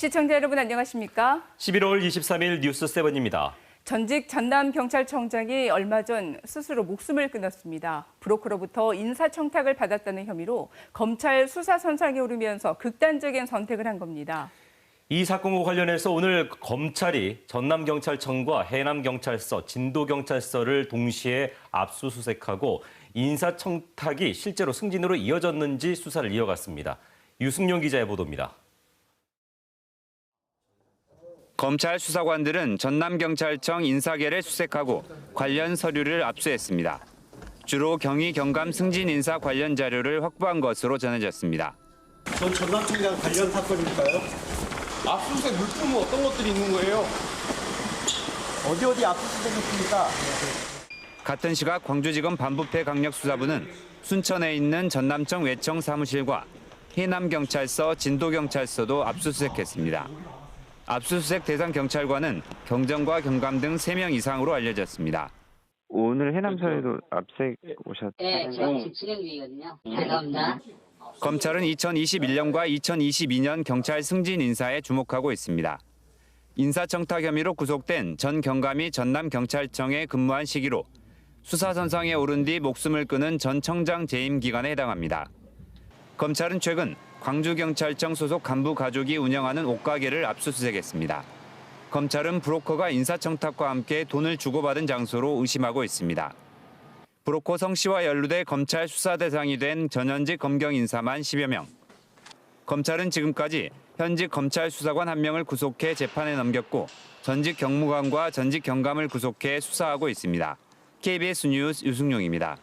시청자 여러분 안녕하십니까? 11월 23일 뉴스 세븐입니다 전직 전남 경찰청장이 얼마 전 스스로 목숨을 끊었습니다. 브로커로부터 인사청탁을 받았다는 혐의로 검찰 수사 선상에 오르면서 극단적인 선택을 한 겁니다. 이 사건과 관련해서 오늘 검찰이 전남경찰청과 해남경찰서, 진도경찰서를 동시에 압수수색하고 인사청탁이 실제로 승진으로 이어졌는지 수사를 이어갔습니다. 유승용 기자의 보도입니다. 검찰 수사관들은 전남경찰청 인사계를 수색하고 관련 서류를 압수했습니다. 주로 경위 경감 승진 인사 관련 자료를 확보한 것으로 전해졌습니다. 전 전남청장 관련 사건일까요? 압수수색 물품은 어떤 것들이 있는 거예요? 어디 어디 압수수색했습니까? 같은 시각 광주지검 반부패 강력수사부는 순천에 있는 전남청 외청 사무실과 해남경찰서, 진도경찰서도 압수수색했습니다. 압수수색 대상 경찰관은 경정과 경감 등 3명 이상으로 알려졌습니다. 오늘 해남서에도 압색 오셨. 네, 제가 지금 진행 중이거든요. 죄송합니다. 검찰은 2021년과 2022년 경찰 승진 인사에 주목하고 있습니다. 인사청탁 혐의로 구속된 전 경감이 전남경찰청에 근무한 시기로 수사선상에 오른 뒤 목숨을 끊은 전 청장 재임 기간에 해당합니다. 검찰은 최근 광주경찰청 소속 간부 가족이 운영하는 옷가게를 압수수색했습니다. 검찰은 브로커가 인사청탁과 함께 돈을 주고받은 장소로 의심하고 있습니다. 브로커 성 씨와 연루돼 검찰 수사 대상이 된 전현직 검경 인사만 10여 명. 검찰은 지금까지 현직 검찰 수사관 한 명을 구속해 재판에 넘겼고 전직 경무관과 전직 경감을 구속해 수사하고 있습니다. KBS 뉴스 유승용입니다.